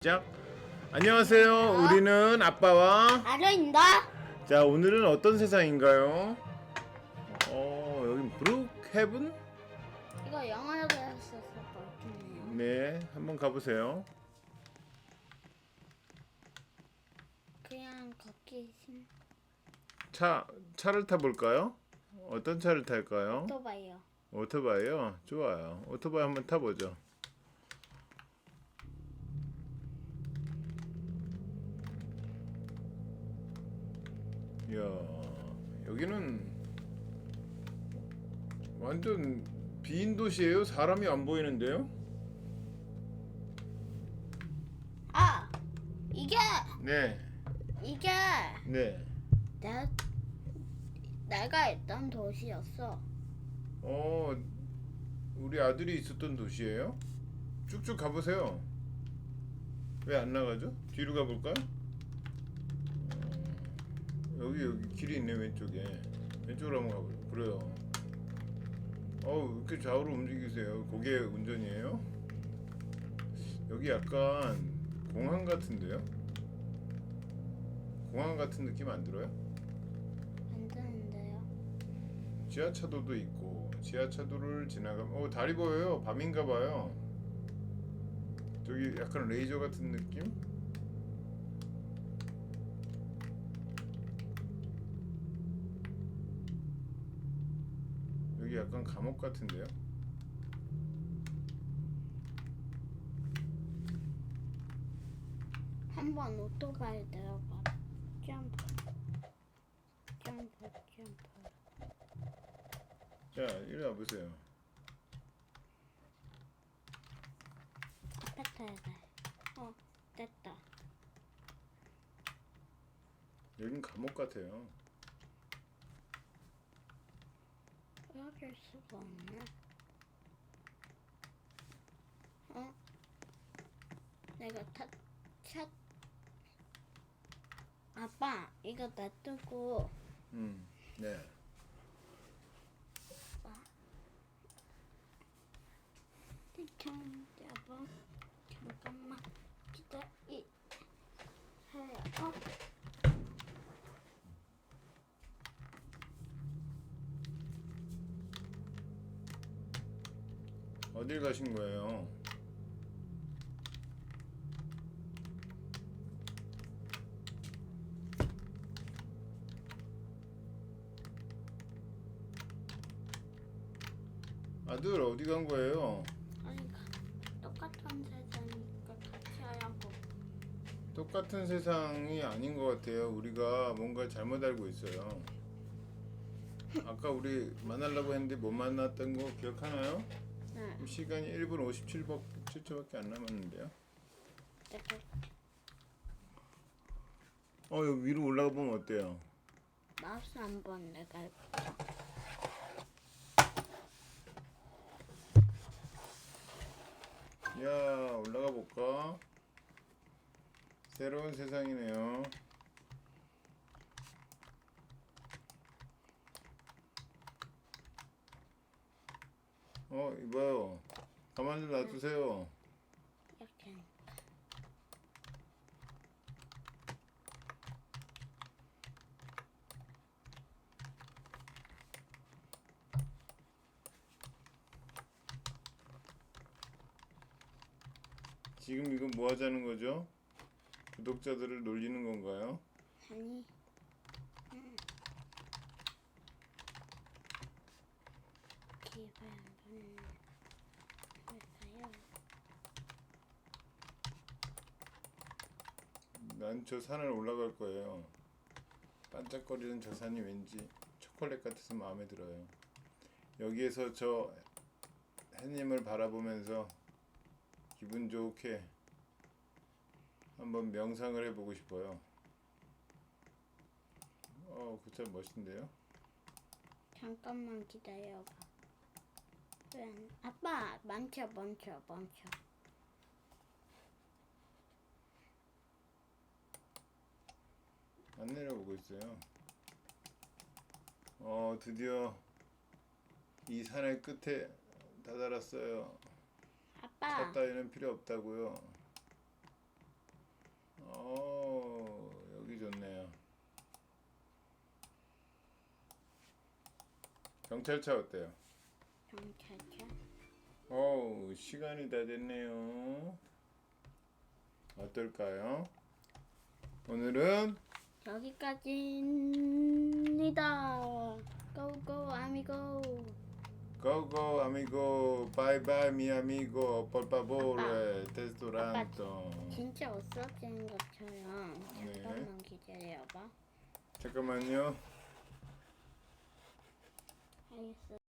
시작. 안녕하세요. 우리는 아빠와 아저입니다. 자 오늘은 어떤 세상인가요? 어 여기 브룩헤븐? 이거 영어로 것 같네요. 네, 한번 가보세요. 그냥 걷기 심 차 차를 타볼까요? 어떤 차를 탈까요? 또 봐요. 오토바이요. 좋아요. 오토바이 한번 타보죠. 이야 여기는 완전 빈 도시예요. 사람이 안 보이는데요? 아 이게 네, 이게 네. 내 내가 있던 도시였어. 어, 우리 아들이 있었던 도시예요? 쭉쭉 가보세요. 왜 안 나가죠? 뒤로 가볼까요? 어, 여기 여기 길이 있네 왼쪽에. 왼쪽으로 한번 가보죠. 그래요. 어우 이렇게 좌우로 움직이세요. 그게 운전이에요? 여기 약간 공항 같은데요? 공항 같은 느낌 안 들어요? 안 되는데요. 지하차도도 있고 지하차도를 지나가면 어 다리 보여요 밤인가 봐요 저기 약간 레이저 같은 느낌 여기 약간 감옥 같은데요 한번 오토바이 내려봐. 점프. 점프 점프. 자 이리 와보세요 돼. 어 됐다. 여긴 감옥 같아요 여길 수가 없네. 어? 내가 타, 차, 아빠, 이거 놔두고, 음네 참, 여보, 잠깐만, 기다리. 어? 어딜 가신 거예요 아들 어디 간 거예요? 아니, 가- 똑같은 세상이니까 같이 하라고. 똑같은 세상이 아닌 것 같아요. 우리가 뭔가 잘못 알고 있어요. 아까 우리 만나려고 했는데 못 만났던 거 기억하나요? 네, 시간이 1분 57초, 7초밖에 안 남았는데요. 어, 여기 위로 올라가 보면 어때요? 마우스 한번 내가. 야, 올라가 볼까? 새로운 세상이네요. 어, 이봐요. 가만히 좀 놔두세요. 이렇게. 지금 이건 뭐 하자는 거죠? 구독자들을 놀리는 건가요? 아니. 음. 기 반은 할까요? 난 저 산을 올라갈 거예요. 반짝거리는 저 산이 왠지 초콜릿 같아서 마음에 들어요. 여기에서 저 해님을 바라보면서 기분 좋게 한번 명상을 해보고 싶어요. 어, 그참 멋진데요? 잠깐만 기다려봐. 아빠 멈춰 멈춰 멈춰. 안 내려오고 있어요. 어 드디어 이 산의 끝에 다다랐어요. 아빠. 차 따위는 필요 없다고요. 어 여기 좋네요. 경찰차 어때요? 경찰차. 어우 시간이 다 됐네요. 어떨까요? 오늘은 여기까지입니다. 고고 아미고. 고고 아미고 바이바이 미 아미고 favore testoranto 진짜 없어지는 것처럼. 네. 잠깐만 기다려봐. 잠깐만요. 알겠어.